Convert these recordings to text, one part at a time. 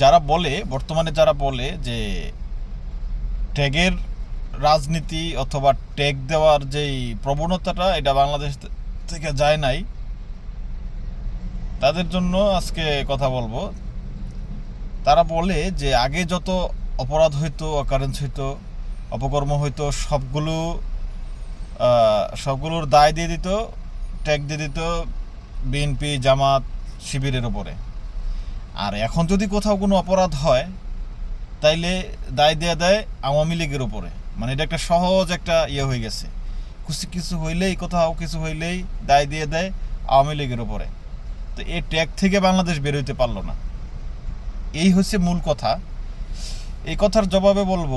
যারা বলে, বর্তমানে যারা বলে যে ট্যাগের রাজনীতি অথবা ট্যাগ দেওয়ার যেই প্রবণতাটা, এটা বাংলাদেশ থেকে যায় নাই, তাদের জন্য আজকে কথা বলব। তারা বলে যে আগে যত অপরাধ হইতো, অকারেন্স হইতো, অপকর্ম হইতো, সবগুলো সবগুলোর দায় দিয়ে দিত, ট্যাগ দিয়ে দিত বিএনপি, জামাত, শিবিরের ওপরে আর এখন যদি কোথাও কোনো অপরাধ হয়, তাইলে দায় দেয়া দেয় আওয়ামী লীগের ওপরে মানে এটা একটা সহজ একটা ইয়ে হয়ে গেছে। কিছু কিছু হইলেই, কোথাও কিছু হইলেই দায় দিয়ে দেয় আওয়ামী লীগের ওপরে তো এই ট্যাগ থেকে বাংলাদেশ বেরোইতে পারল না। এই হচ্ছে মূল কথা। এই কথার জবাবে বলব,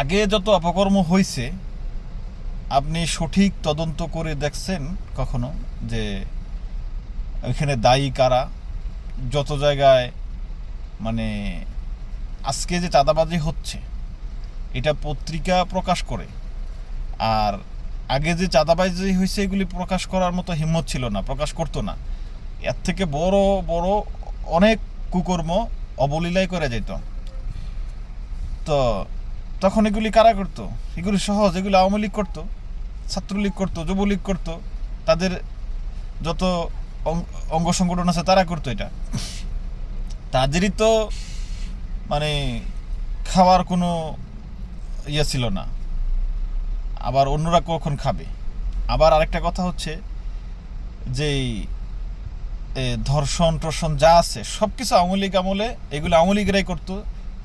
আগে যত অপকর্ম হয়েছে আপনি সঠিক তদন্ত করে দেখছেন কখনো যে ওইখানে দায়ী কারা? যত জায়গায় মানে আজকে যে চাঁদাবাজি হচ্ছে, এটা পত্রিকা প্রকাশ করে। আর আগে যে চাঁদাবাজি হয়েছে, এগুলি প্রকাশ করার মতো হিম্মত ছিল না, প্রকাশ করতো না। এর থেকে বড় বড় অনেক কুকর্ম অবলীলাই করে যেত তো তখন এগুলি কারা করতো? এগুলি সহজ, এগুলি আওয়ামী লীগ করতো, ছাত্রলীগ করতো, যুবলীগ করতো। তাদের যত অঙ্গ সংগঠন আছে, তারা করতো এটা। তাদেরই তো মানে খাওয়ার কোনো ইয়ে ছিল না। আবার অন্যরা কখন খাবে? আবার আরেকটা কথা হচ্ছে যে ধর্ষণ, টর্ষণ যা আছে সব কিছু আওয়ামী লীগ আমলে, এগুলো আওয়ামী লীগরাই করতো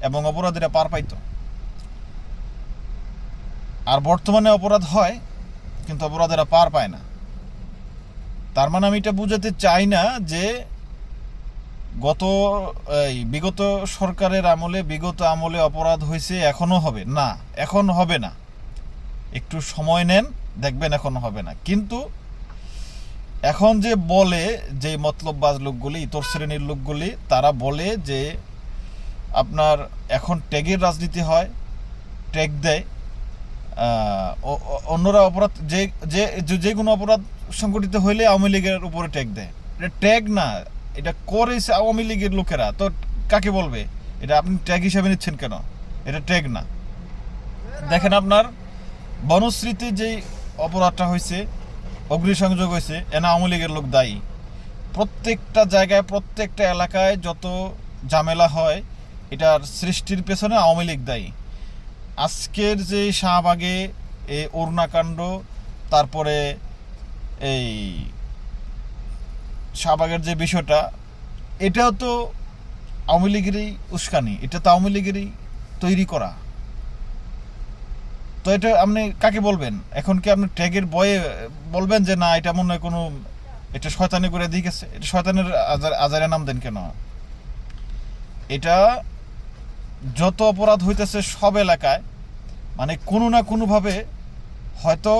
এবং অপরাধীরা পার পাইতো। আর বর্তমানে অপরাধ হয়, কিন্তু অপরাধীরা পার পায় না। তার মানে আমি এটা বুঝাতে চাই না যে গত, এই বিগত সরকারের আমলে, বিগত আমলে অপরাধ হয়েছে এখনও হবে। না, এখন হবে না। একটু সময় নেন, দেখবেন এখন হবে না। কিন্তু এখন যে বলে যে মতলববাজ লোকগুলি, ইতর শ্রেণির লোকগুলি, তারা বলে যে আপনার এখন ট্যাগের রাজনীতি হয়, ট্যাগ দেয় অন্যরা অপরাধ যে যে যে- কোনো অপরাধ সংগঠিত হইলে আওয়ামী লীগের উপরে ট্যাগ দেয়। এটা ট্যাগ না, এটা করেছে আওয়ামী লীগের লোকেরা। তো কাকে বলবে? এটা আপনি ট্যাগ হিসাবে নিচ্ছেন কেন? এটা ট্যাগ না। দেখেন আপনার বনশ্রীতে যেই অপরাধটা হয়েছে অগ্নিসংযোগ হয়েছে এনা আওয়ামী লীগের লোক দায়ী। প্রত্যেকটা জায়গায়, প্রত্যেকটা এলাকায় যত ঝামেলা হয়, এটার সৃষ্টির পেছনে আওয়ামী লীগ দায়ী। আজকের যে শাহবাগে এই অরুণাকাণ্ড, তারপরে এই শাহবাগের যে বিষয়টা, এটাও তো আওয়ামী লীগেরই উস্কানি, এটা তো আওয়ামী লীগেরই তৈরি করা। তো এটা আপনি কাকে বলবেন? এখন কি আপনি ট্যাগের বয়ে বলবেন যে, না, এটা মনে হয় কোনো, এটা শয়তানি করে দিয়ে গেছে? এটা শয়তানের আজার, আজারে নাম দেন কেন? এটা যত অপরাধ হইতেছে সব এলাকায় মানে কোনো না কোনোভাবে হয়তো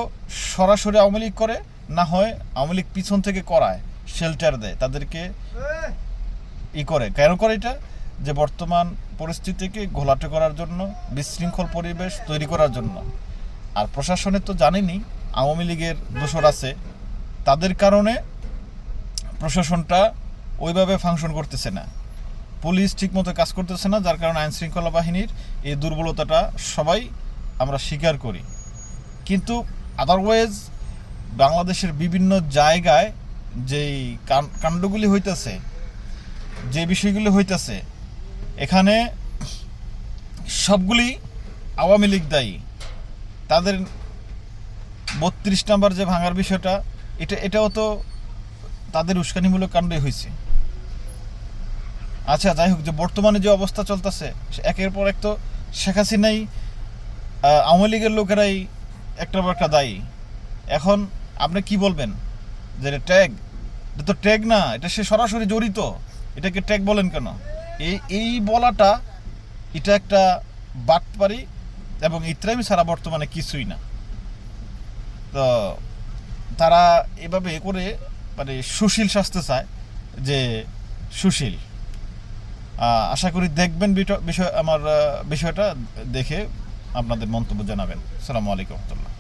সরাসরি আওয়ামী লীগ করে, না হয় আওয়ামী লীগ পিছন থেকে করায় শেল্টার দেয়, তাদেরকে ই করে। কেন করে এটা? যে বর্তমান পরিস্থিতিকে ঘোলাটে করার জন্য, বিশৃঙ্খল পরিবেশ তৈরি করার জন্য। আর প্রশাসনের তো জানেনি আওয়ামী লীগের দোষর আছে। তাদের কারণে প্রশাসনটা ওইভাবে ফাংশন করতেছে না। পুলিশ ঠিকমতো কাজ করতেছে না, যার কারণে আইন শৃঙ্খলা বাহিনীর এই দুর্বলতাটা সবাই আমরা স্বীকার করি। কিন্তু আদারওয়াইজ বাংলাদেশের বিভিন্ন জায়গায় যেই কাণ্ডগুলি হইতেছে, যে বিষয়গুলি হইতেছে, এখানে সবগুলি আওয়ামী লীগ দায়ী। তাদের বত্রিশ নাম্বার যে ভাঙার বিষয়টা, এটা এটাও তো তাদের উস্কানিমূলক কাণ্ডই হয়েছে আচ্ছা যাই হোক, যে বর্তমানে যে অবস্থা চলতেছে একের পর এক তো শেখ হাসিনাই আওয়ামী লীগের লোকেরাই একটা পর একটা দায়ী। এখন আপনি কি বলবেন? যে এটা ট্যাগ? এটা তো ট্যাগ না, এটা সে সরাসরি জড়িত। এটাকে ট্যাগ বলেন কেন? এই এই বলাটা, এটা একটা বাটপারি এবং ইত্রামি ছাড়া বর্তমানে কিছুই না। তো তারা এভাবে করে মানে সুশীল শাস্তে চায় যে সুশীল। আশা করি দেখবেন বিষয় আমার বিষয়টা দেখে আপনাদের মন্তব্য জানাবেন। সালামু আলাইকুম রহমতুল্লাহ।